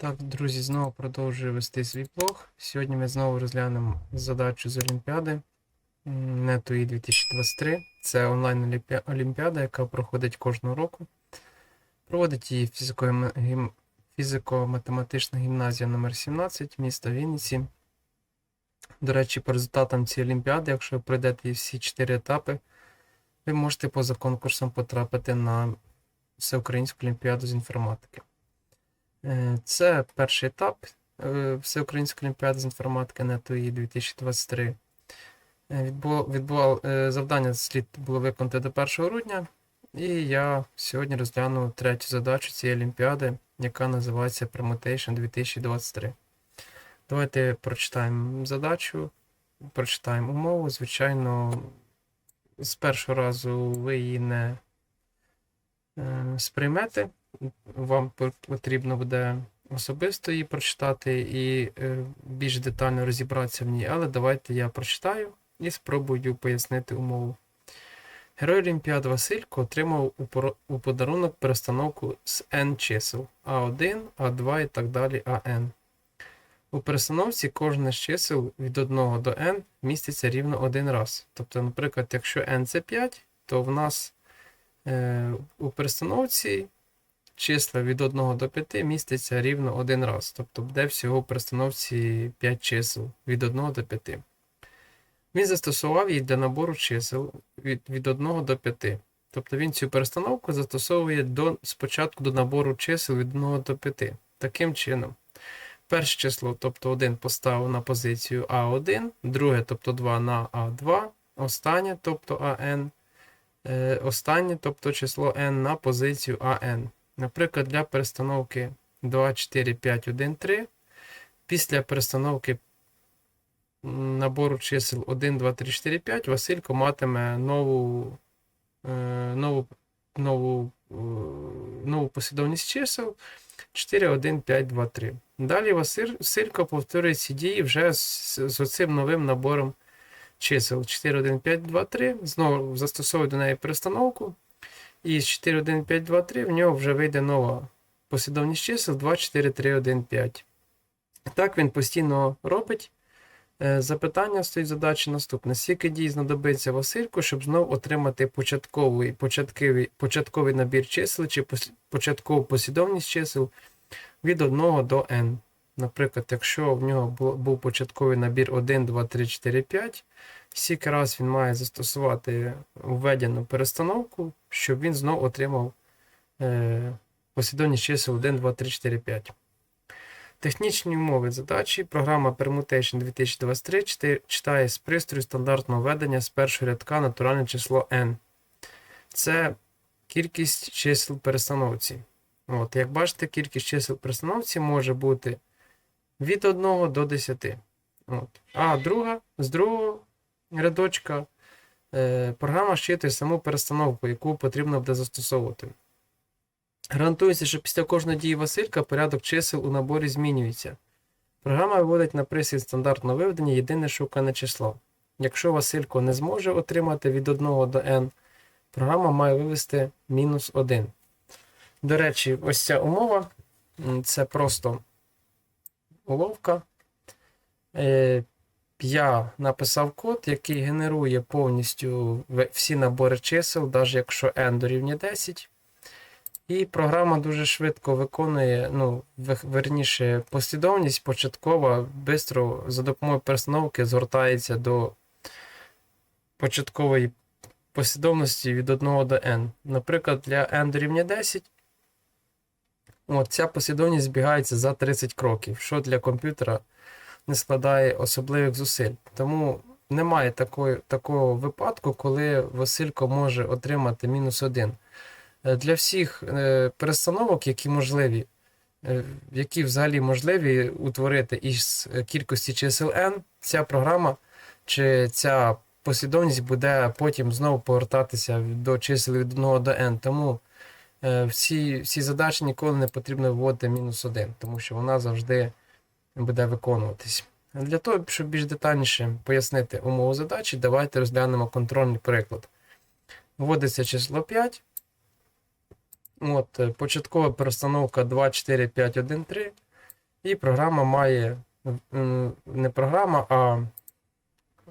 Так, друзі, знову продовжую вести свій блог. Сьогодні ми знову розглянемо задачу з Олімпіади NetUI 2023. Це онлайн Олімпіада, яка проходить кожного року. Проводить її фізико-математична гімназія номер 17 міста Вінниці. До речі, по результатам цієї олімпіади, якщо ви пройдете всі 4 етапи, ви можете поза конкурсом потрапити на всеукраїнську олімпіаду з інформатики. Е, Це перший етап е, Всеукраїнської олімпіади з інформатики NetUI 2023. Е, відбував, завдання слід було виконати до 1 грудня, і я сьогодні розгляну третю задачу цієї олімпіади, яка називається Permutation 2023. Давайте прочитаємо задачу, прочитаємо умову. Звичайно, з першого разу ви її не е, сприймете вам потрібно буде особисто її прочитати і е, більш детально розібратися в ній, але давайте я прочитаю і спробую пояснити умову. Герой Олімпіад Василько отримав у, подарунок перестановку з n чисел А1, А2 і так далі АН. У перестановці кожне з чисел від 1 до n міститься рівно один раз. Тобто, наприклад, якщо n це 5, то в нас е, у перестановці числа від 1 до 5 міститься рівно один раз. Тобто буде всього в перестановці 5 чисел від 1 до 5. Він застосував її для набору чисел від, від 1 до 5. Тобто він цю перестановку застосовує до, спочатку до набору чисел від 1 до 5. Таким чином, перше число, тобто 1 поставив на позицію А1, друге, тобто 2 на А2, останнє, тобто АН, е, останнє, тобто число n на позицію АН. Наприклад, для перестановки 2, 4, 5, 1, 3. Після перестановки набору чисел 1, 2, 3, 4, 5 Василько матиме нову, е, нову, нову, е, нову послідовність чисел 4, 1, 5, 2, 3. Далі Василь- Василько повторює ці дії вже з, з оцим новим набором чисел 4, 1, 5, 2, 3. Знову застосовує до неї перестановку. І з 4, 1, 5, 2, 3 в нього вже вийде нова послідовність чисел 2, 4, 3, 1, 5. Так він постійно робить. Е, Запитання стоїть задачі наступне. Скільки дій знадобиться Васильку, щоб знову отримати початковий, початковий, початковий набір чисел чи початкову послідовність чисел від 1 до n. Наприклад, якщо в нього був початковий набір 1, 2, 3, 4, 5, скільки раз він має застосувати введену перестановку, щоб він знову отримав е, послідовність чисел 1, 2, 3, 4, 5. Технічні умови задачі. Програма Permutation 2023 читає з пристрою стандартного введення з першого рядка натуральне число n. Це кількість чисел перестановці. От, як бачите, кількість чисел перестановці може бути від 1 до 10. От. А друга, з другого рядочка е, програма щитує саму перестановку, яку потрібно буде застосовувати. Гарантується, що після кожної дії Василька порядок чисел у наборі змінюється. Програма виводить на присід стандартного виведення єдине шукане число. Якщо Василько не зможе отримати від 1 до n, програма має вивести мінус 1. До речі, ось ця умова це просто уловка. Е, я написав код, який генерує повністю всі набори чисел, навіть якщо n дорівнює 10. І програма дуже швидко виконує, ну, верніше, послідовність початкова, швидко за допомогою перестановки згортається до початкової послідовності від 1 до n. Наприклад, для n дорівнює 10. От, ця послідовність збігається за 30 кроків, що для комп'ютера не складає особливих зусиль. Тому немає такої, такого випадку, коли Василько може отримати мінус 1. Е, Для всіх е, перестановок, які можливі, е, які взагалі можливі утворити із кількості чисел n, ця програма чи ця послідовність буде потім знову повертатися до чисел від 1 до n. Тому всі, всі задачі ніколи не потрібно вводити мінус 1, тому що вона завжди буде виконуватись. Для того, щоб більш детальніше пояснити умову задачі, давайте розглянемо контрольний приклад. Вводиться число 5. От, е, початкова перестановка 2, 4, 5, 1, 3. І програма має не програма, а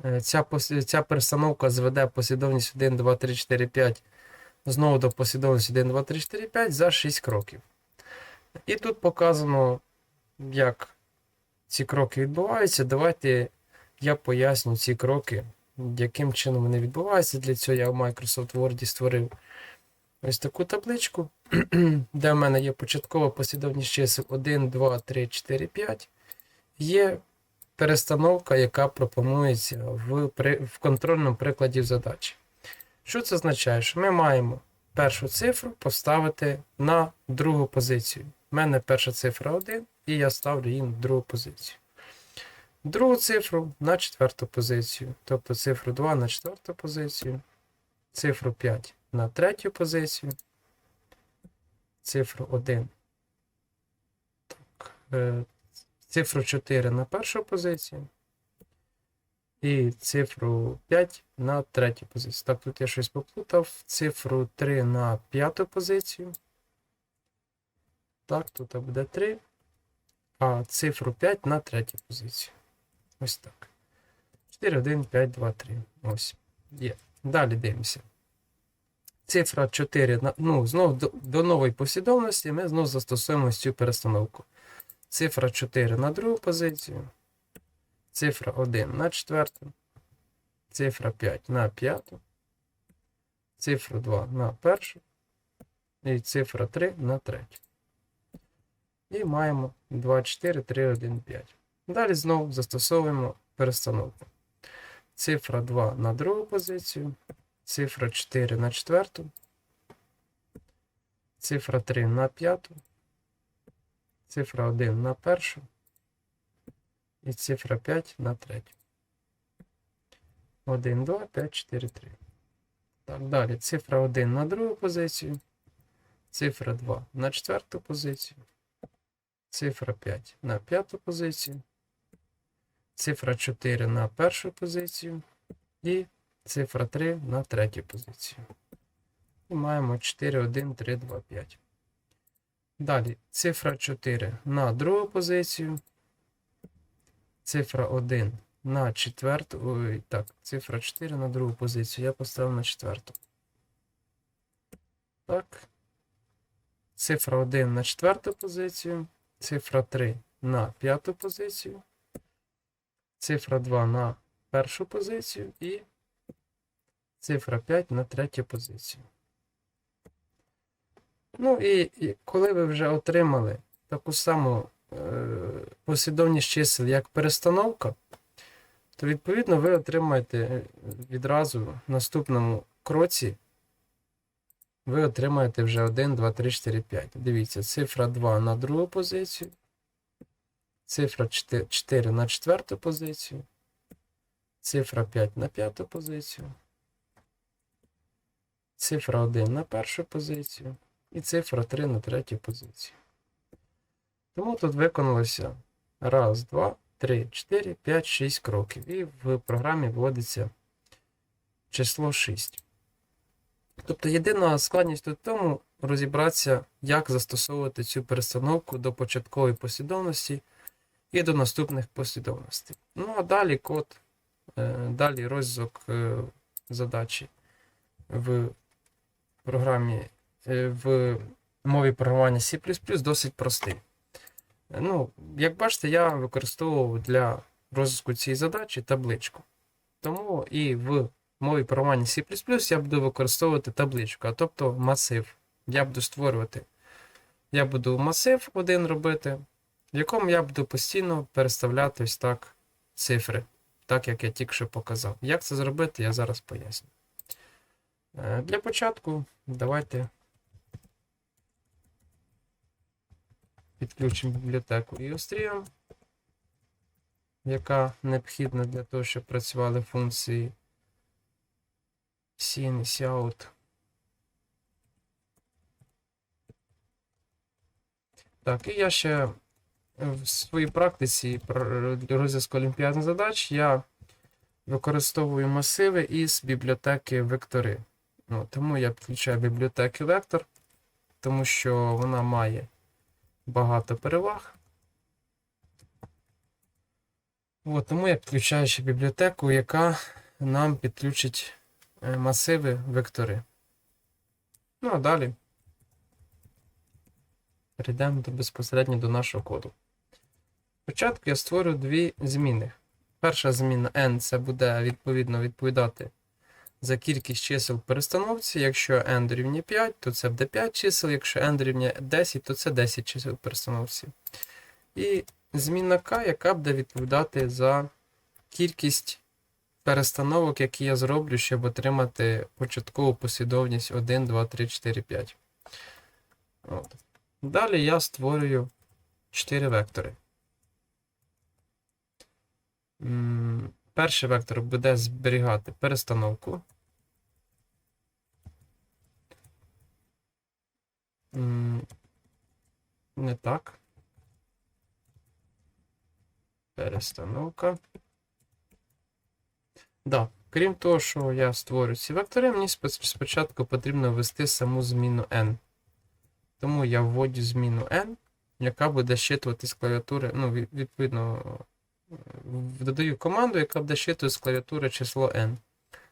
е, ця, ця перестановка зведе послідовність 1, 2, 3, 4, 5 знову до послідовності 1, 2, 3, 4, 5 за 6 кроків. І тут показано, як ці кроки відбуваються. Давайте я поясню ці кроки, яким чином вони відбуваються. Для цього я в Microsoft Word створив ось таку табличку, де в мене є початкова послідовність чисел 1, 2, 3, 4, 5. Є перестановка, яка пропонується в, при, в контрольному прикладі задачі. Що це означає? Що ми маємо першу цифру поставити на другу позицію. У мене перша цифра 1, і я ставлю її на другу позицію. Другу цифру на четверту позицію. Тобто цифру 2 на четверту позицію, цифру 5 на третю позицію, цифру 1. Так, е, цифру 4 на першу позицію. І цифру 5 на третю позицію. Так, тут я щось поплутав. Цифру 3 на п'яту позицію. Так, тут буде 3. А цифру 5 на третю позицію. Ось так. 4, 1, 5, 2, 3. Ось. Є. Далі дивимося. Цифра 4. Ну, знову до, до нової послідовності ми знову застосуємо цю перестановку. Цифра 4 на другу позицію. Цифра 1 на четверту. Цифра 5 на п'яту. Цифра 2 на першу. І цифра 3 на третю. І маємо 2, 4, 3, 1, 5. Далі знову застосовуємо перестановку. Цифра 2 на другу позицію. Цифра 4 на четверту. Цифра 3 на п'яту. Цифра 1 на першу. І цифра 5 на третю. 1, 2, 5, 4, 3. Так, далі. Цифра 1 на другу позицію. Цифра 2 на четверту позицію. Цифра 5 на п'яту позицію. Цифра 4 на першу позицію. І цифра 3 на третю позицію. І маємо 4, 1, 3, 2, 5. Далі цифра 4 на другу позицію. Цифра 1 на четверту. Ой, так, цифра 4 на другу позицію. Я поставив на четверту. Так. Цифра 1 на четверту позицію. Цифра 3 на п'яту позицію. Цифра 2 на першу позицію і цифра 5 на третю позицію. Ну і, і коли ви вже отримали таку саму послідовність чисел, як перестановка, то відповідно ви отримаєте е, відразу в наступному кроці. Ви отримаєте вже 1, 2, 3, 4, 5. Дивіться, цифра 2 на другу позицію. Цифра 4, 4 на четверту позицію. Цифра 5 на п'яту позицію. Цифра 1 на першу позицію. І цифра 3 на третю позицію. Тому тут виконалося раз, два, три, 4, 5, 6 кроків. І в програмі вводиться число 6. Тобто єдина складність тут в тому розібратися, як застосовувати цю перестановку до початкової послідовності і до наступних послідовностей. Ну а далі код, е, далі розв'язок е, задачі в програмі, е, в мові програмування C досить простий. Ну, як бачите, я використовував для розв'язку цієї задачі табличку. Тому і в мові програмування C я буду використовувати табличку, а тобто масив. Я буду створювати. Я буду масив один робити, в якому я буду постійно переставляти ось так цифри, так як я тільки що показав. Як це зробити, я зараз поясню. Е, Для початку давайте підключимо бібліотеку IOSTream, яка необхідна для того, щоб працювали функції Sin, Cout. Так, і я ще в своїй практиці розв'язку олімпіадних задач я використовую масиви із бібліотеки вектори. Ну, тому я підключаю бібліотеки вектор, тому що вона має багато переваг. От, тому я підключаю ще бібліотеку, яка нам підключить е, масиви вектори. Ну а далі перейдемо безпосередньо до нашого коду. Спочатку я створю дві зміни. Перша зміна n це буде відповідно відповідати за кількість чисел в перестановці. Якщо n дорівнює 5, то це буде 5 чисел, якщо n дорівнює 10, то це 10 чисел в перестановці. І змінна k, яка буде відповідати за кількість перестановок, які я зроблю, щоб отримати початкову послідовність 1, 2, 3, 4, 5. От. Далі я створюю 4 вектори. Перший вектор буде зберігати перестановку. Не так. Перестановка. Да. Крім того, що я створю ці вектори, мені спочатку потрібно ввести саму зміну n. Тому я вводю зміну n, яка буде щитувати з клавіатури, ну, відповідно, додаю команду, яка буде щитувати з клавіатури число n.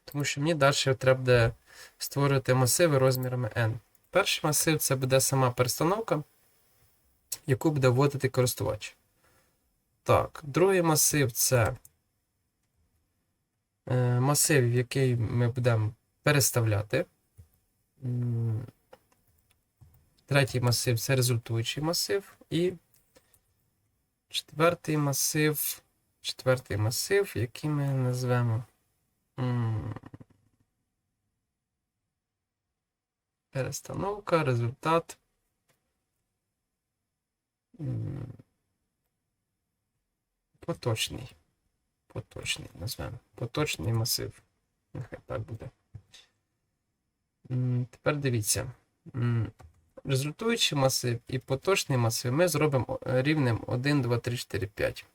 Тому що мені далі треба буде створити масиви розмірами n. Перший масив це буде сама перестановка, яку буде вводити користувач. Так, другий масив це е, масив, який ми будемо переставляти. Третій масив це результуючий масив. І четвертий масив, четвертий масив, який ми назвемо перестановка, результат. Поточний. Поточний назвемо. Поточний масив. Нехай так буде. Тепер дивіться. Результуючий масив і поточний масив ми зробимо рівнем 1, 2, 3, 4, 5.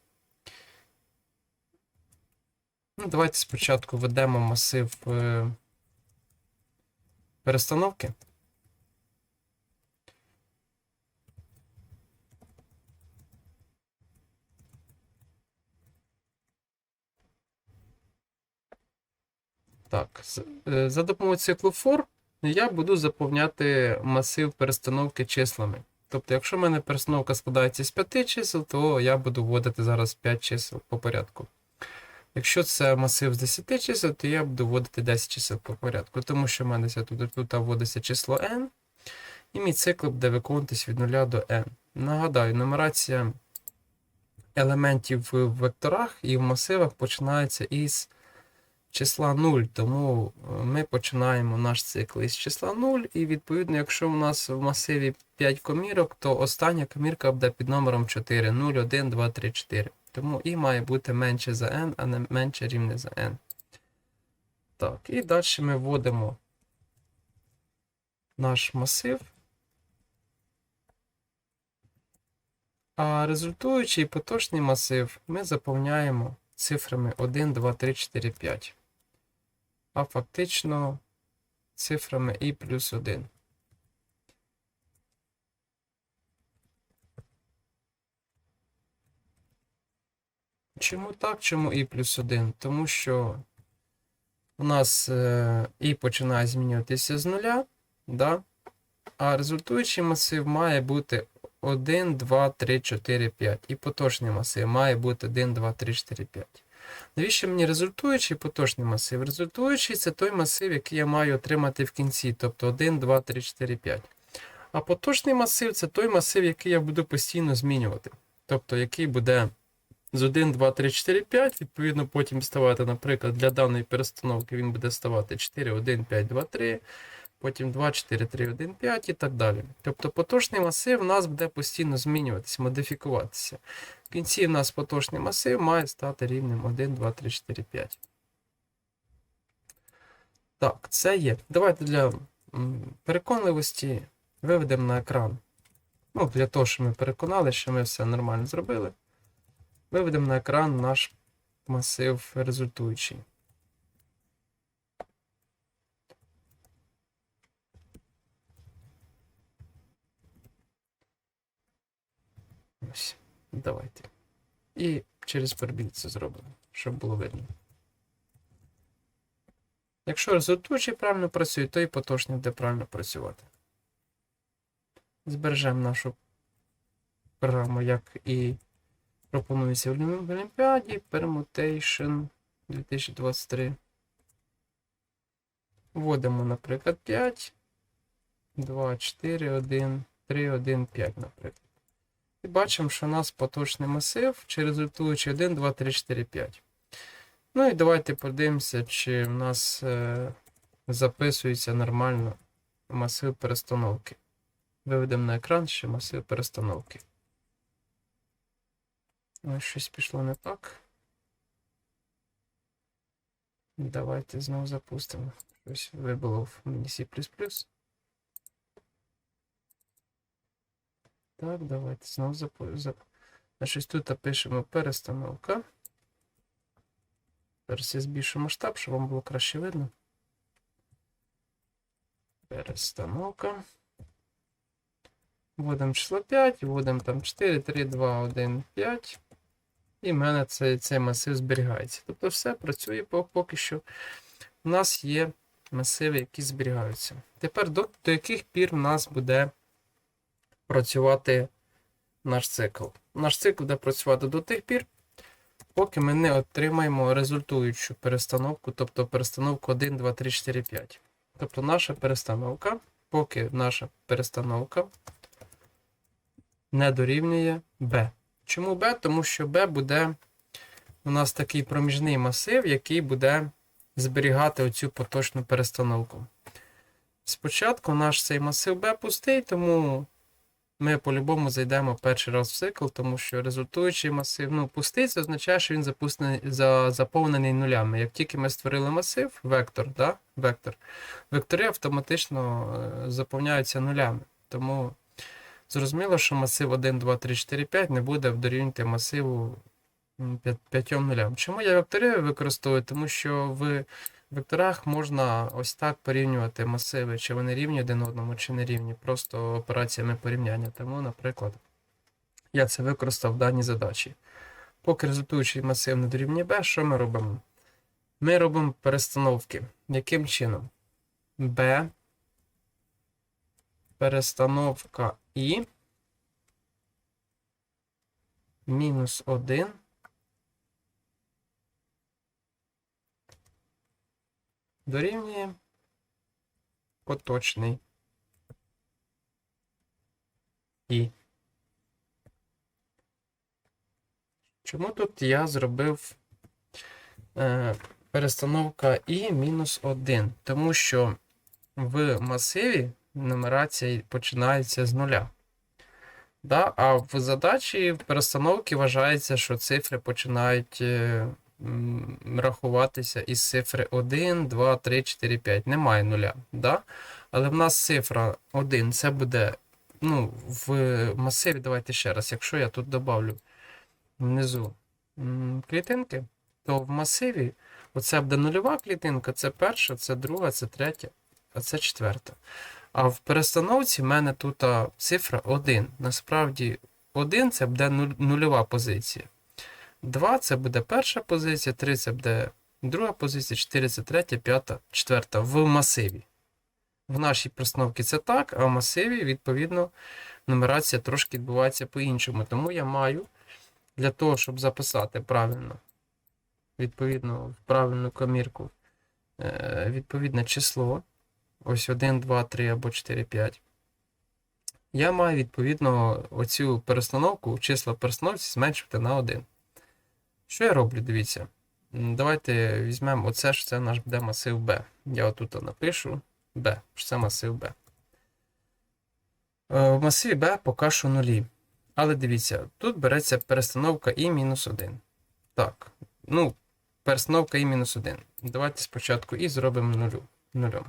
Ну, давайте спочатку введемо масив е, перестановки. Так, е, за допомогою циклу for я буду заповняти масив перестановки числами. Тобто, якщо в мене перестановка складається з 5 чисел, то я буду вводити зараз 5 чисел по порядку. Якщо це масив з 10 чисел, то я буду вводити 10 чисел по порядку, тому що в мене тут, тут вводиться число n, і мій цикл буде виконуватись від 0 до n. Нагадаю, нумерація елементів в векторах і в масивах починається із числа 0, тому е, ми починаємо наш цикл із числа 0, і відповідно, якщо у нас в масиві 5 комірок, то остання комірка буде під номером 4, 0, 1, 2, 3, 4. Тому і має бути менше за n, а не менше рівне за n. Так, і далі ми вводимо наш масив. А результуючий поточний масив ми заповняємо цифрами 1, 2, 3, 4, 5 а фактично цифрами і плюс 1. Чому так? Чому і плюс 1? Тому що у нас е, і починає змінюватися з нуля, да? а результуючий масив має бути 1, 2, 3, 4, 5. І поточний масив має бути 1, 2, 3, 4, 5. Навіщо мені результуючий поточний масив? Результуючий це той масив, який я маю отримати в кінці, тобто 1, 2, 3, 4, 5. А поточний масив це той масив, який я буду постійно змінювати. Тобто, який буде з 1, 2, 3, 4, 5, відповідно, потім ставати, наприклад, для даної перестановки він буде ставати 4, 1, 5, 2, 3, потім 2, 4, 3, 1, 5 і так далі. Тобто поточний масив у нас буде постійно змінюватися, модифікуватися. В кінці в нас поточний масив має стати рівнем 1, 2, 3, 4, 5. Так, це є. Давайте для переконливості виведемо на екран. Ну, для того, щоб ми переконали, що ми все нормально зробили. Виведемо на екран наш масив результуючий. Ось, давайте. І через пробіл це зробимо, щоб було видно. Якщо результуючий правильно працює, то і поточний буде правильно працювати. Збережемо нашу програму, як і пропонується в в Олімпіаді. Permutation 2023. Вводимо, наприклад, 5, 2, 4, 1, 3, 1, 5, наприклад. І бачимо, що у нас поточний масив чи результуючий 1, 2, 3, 4, 5. Ну і давайте подивимося, чи в нас е, записується нормально масив перестановки. Виведемо на екран ще масив перестановки. Ось щось пішло не так. Давайте знову запустимо. Щось вибило в мені C++. Так, давайте знову запустимо. Значить, тут пишемо перестановка. Зараз я збільшу масштаб, щоб вам було краще видно. Перестановка. Вводимо число 5, вводимо там 4, 3, 2, 1, 5. І в мене цей, цей масив зберігається. Тобто все працює поки що. У нас є масиви, які зберігаються. Тепер до, до яких пір в нас буде працювати наш цикл? Наш цикл буде працювати до тих пір, поки ми не отримаємо результуючу перестановку, тобто перестановку 1, 2, 3, 4, 5. Тобто наша перестановка, поки наша перестановка не дорівнює b. Чому b? Тому що b буде у нас такий проміжний масив, який буде зберігати оцю поточну перестановку. Спочатку наш цей масив b пустий, тому ми по-любому зайдемо перший раз в цикл, тому що результуючий масив, ну, пустий, це означає, що він за, заповнений нулями. Як тільки ми створили масив, вектор, да? вектор, вектори автоматично е, заповняються нулями. Тому зрозуміло, що масив 1, 2, 3, 4, 5 не буде дорівнювати масиву 5 нулям. Чому я вектори використовую? Тому що в векторах можна ось так порівнювати масиви, чи вони рівні один одному, чи не рівні, просто операціями порівняння. Тому, наприклад, я це використав в даній задачі. Поки результуючий масив не дорівнює b, що ми робимо? Ми робимо перестановки. Яким чином? b перестановка і мінус 1 дорівнює поточний і. Чому тут я зробив е, перестановка і мінус 1? Тому що в масиві нумерація починається з нуля. Да? А в задачі в перестановці вважається, що цифри починають е, рахуватися із цифри 1, 2, 3, 4, 5. Немає нуля. Да? Але в нас цифра 1 це буде ну, в масиві. Давайте ще раз, якщо я тут добавлю внизу клітинки, то в масиві оце буде нульова клітинка, це перша, це друга, це третя, а це четверта. А в перестановці в мене тут цифра 1. Насправді 1 це буде нульова позиція. 2 це буде перша позиція, 3 це буде друга позиція, 4 це третя, п'ята, четверта в масиві. В нашій перестановці це так, а в масиві, відповідно, нумерація трошки відбувається по-іншому. Тому я маю для того, щоб записати правильно, відповідно, в правильну комірку, е, відповідне число. Ось 1, 2, 3 або 4, 5. Я маю, відповідно, оцю перестановку, числа перестановці зменшити на 1. Що я роблю? Дивіться. Давайте візьмемо оце ж це наш буде масив B. Я отут напишу B, що це масив B. Е, В масиві B поки що нулі. Але дивіться, тут береться перестановка і мінус 1. Так, ну, перестановка і мінус 1. Давайте спочатку і зробимо нулю, нульом.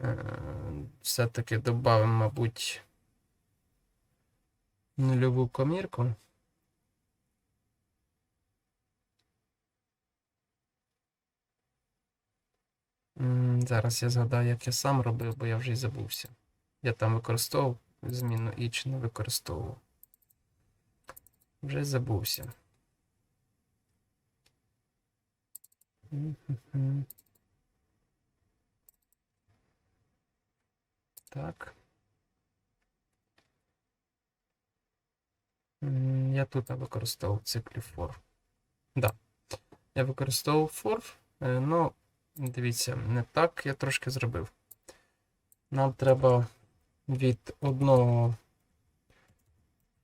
Е, Все-таки додамо, мабуть, нульову комірку. Зараз я згадаю, як я сам робив, бо я вже й забувся. Я там використовував зміну і чи не використовував. Вже забувся. Так. Я тут не використовував циклі for. Да. Я використовував for, е, ну, дивіться, не так я трошки зробив. Нам треба від одного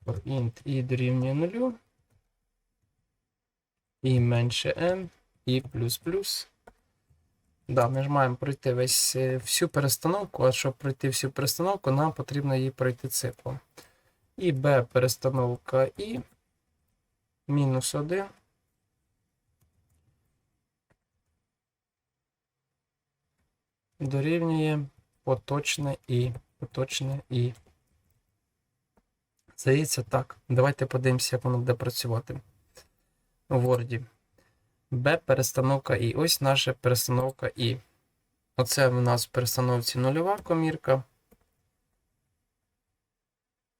for int і дорівнює нулю, і менше n, і плюс плюс. Да, ми ж маємо пройти весь е, всю перестановку, а щоб пройти всю перестановку, нам потрібно її пройти циклом. І b перестановка і мінус 1. Дорівнює поточне і. Поточне і. Здається, так. Давайте подивимося, як воно буде працювати у Word. B перестановка І. Ось наша перестановка І. Оце в нас в перестановці нульова комірка.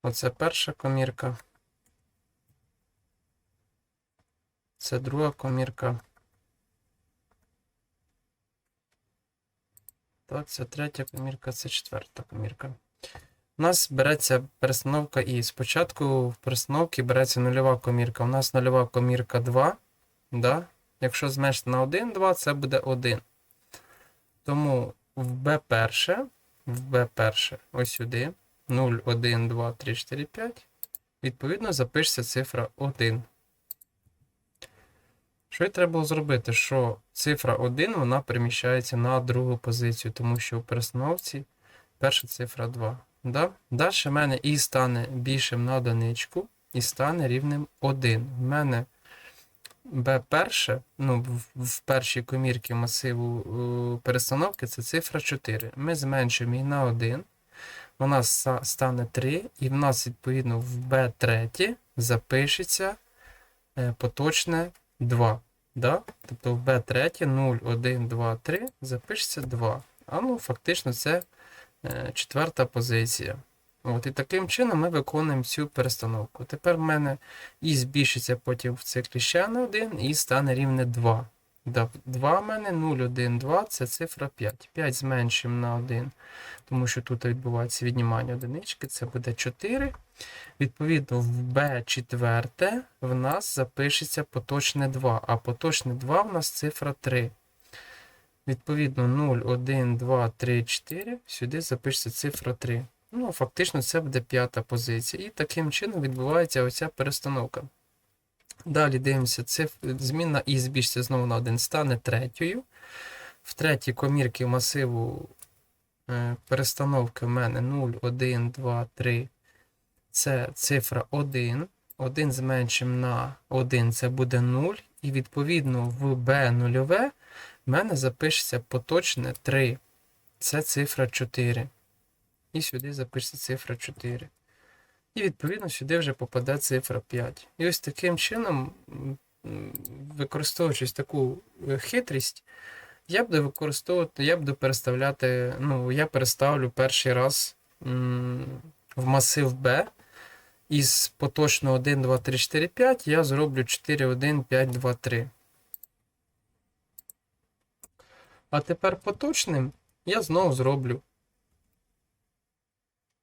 Оце перша комірка. Це друга комірка. Так, це третя комірка, це четверта комірка. У нас береться перестановка І. Спочатку в перестановці береться нульова комірка. У нас нульова комірка 2. Да? Якщо зменшити на 1, 2, це буде 1. Тому в B перше, в B перше, ось сюди, 0, 1, 2, 3, 4, 5. Відповідно, запишеться цифра 1. Що й треба було зробити? Що цифра 1 вона переміщається на другу позицію, тому що у перестановці перша цифра 2. Да? Далі в мене і стане більшим на одиничку, і стане рівнем 1. В мене B перше, ну, в, першій комірці масиву е, перестановки це цифра 4. Ми зменшимо її на 1. Вона стане 3, і в нас, відповідно, в B третє запишеться е, поточне 2. Да? Тобто в B третє 0, 1, 2, 3 запишеться 2. А ну, фактично, це е, четверта позиція. От, і таким чином ми виконуємо цю перестановку. Тепер в мене і збільшиться потім в циклі ще на 1 і стане рівне 2. 2 в мене 0, 1, 2 це цифра 5. 5 зменшимо на 1, тому що тут відбувається віднімання одинички, це буде 4. Відповідно, в B4 в нас запишеться поточне 2, а поточне 2 в нас цифра 3. Відповідно, 0, 1, 2, 3, 4. Сюди запишеться цифра 3. Ну, фактично, це буде п'ята позиція. І таким чином відбувається оця перестановка. Далі дивимося, циф... змінна і збільшиться знову на 1 стане третьою. В третій комірці масиву е, перестановки в мене 0, 1, 2, 3. Це цифра 1. 1 зменшимо на 1, це буде 0. І відповідно в B нульове в мене запишеться поточне 3. Це цифра 4. І сюди запишеться цифра 4. І відповідно сюди вже попаде цифра 5. І ось таким чином, використовуючи таку е, хитрість, я буду використовувати, я буду переставляти, ну, я переставлю перший раз в масив B. Із поточного 1, 2, 3, 4, 5 я зроблю 4, 1, 5, 2, 3. А тепер поточним я знову зроблю.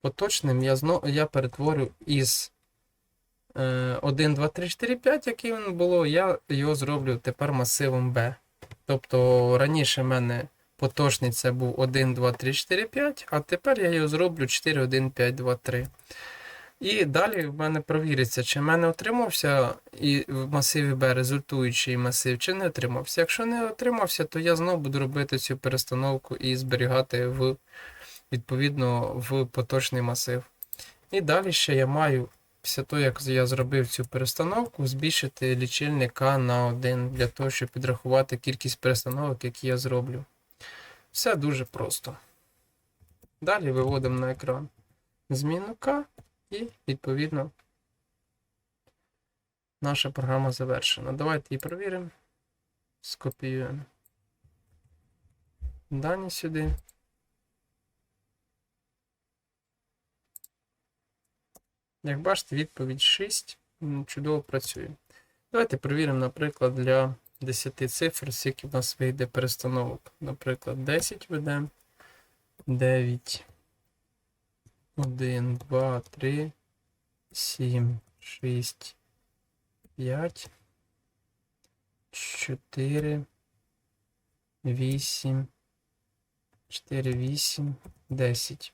Поточним я знову я перетворю із е, 1, 2, 3, 4, 5, який він було, я його зроблю тепер масивом B. Тобто раніше в мене поточний це був 1, 2, 3, 4, 5, а тепер я його зроблю 4, 1, 5, 2, 3. І далі в мене провіриться, чи в мене отримався і в масиві B результуючий масив, чи не отримався. Якщо не отримався, то я знову буду робити цю перестановку і зберігати в, відповідно в поточний масив. І далі ще я маю, після того, як я зробив цю перестановку, збільшити лічильника на 1 для того, щоб підрахувати кількість перестановок, які я зроблю. Все дуже просто. Далі виводимо на екран зміну К. І, відповідно, наша програма завершена. Давайте її провіримо. Скопіюємо дані сюди. Як бачите, відповідь 6. чудово працює. Давайте перевіримо, наприклад, для 10 цифр, скільки в нас вийде перестановок. Наприклад, 10 ведемо, 9, 1, 2, 3, 7, 6, 5, 4, 8, 4, 8, 10.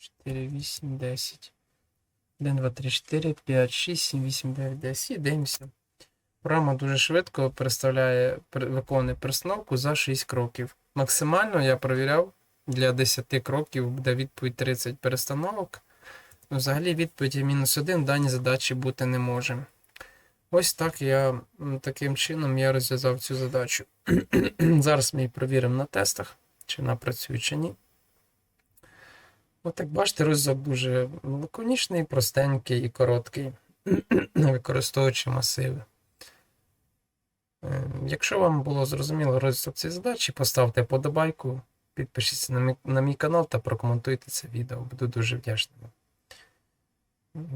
4, 8, 10. 1, 2, 3, 4, 5, 6, 7, 8, 9, 10. І дивимося. Програма дуже швидко переставляє, пер- виконує перестановку за 6 кроків. Максимально я перевіряв для 10 кроків буде відповідь 30 перестановок. Ну, Взагалі відповідь мінус 1 в даній задачі бути не може. Ось так я таким чином я розв'язав цю задачу. Зараз ми її провіримо на тестах, чи вона працює, чи ні. От як бачите, розв'язок дуже лаконічний, простенький і короткий, використовуючи масиви. Е, Якщо вам було зрозуміло розв'язок цієї задачі, поставте подобайку, підпишіться на мій, на мій канал та прокоментуйте це відео. Буду дуже вдячним.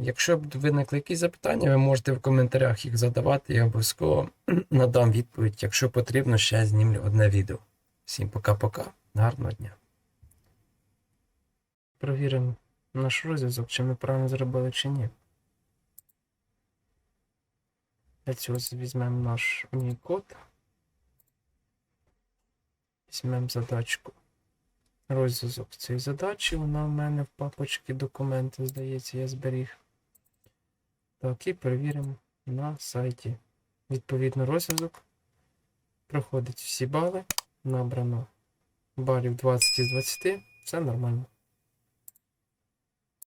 Якщо виникли якісь запитання, ви можете в коментарях їх задавати, я обов'язково надам відповідь. Якщо потрібно, ще знімлю одне відео. Всім пока-пока, гарного дня. Провіримо наш розв'язок, чи ми правильно зробили, чи ні. Для цього візьмемо наш мій код. Візьмемо задачку. Розв'язок цієї задачі. Вона в мене в папочці документи, здається, я зберіг. Так, і перевіримо на сайті. Відповідно, розв'язок. Проходить всі бали. Набрано балів 20 із 20. Все нормально.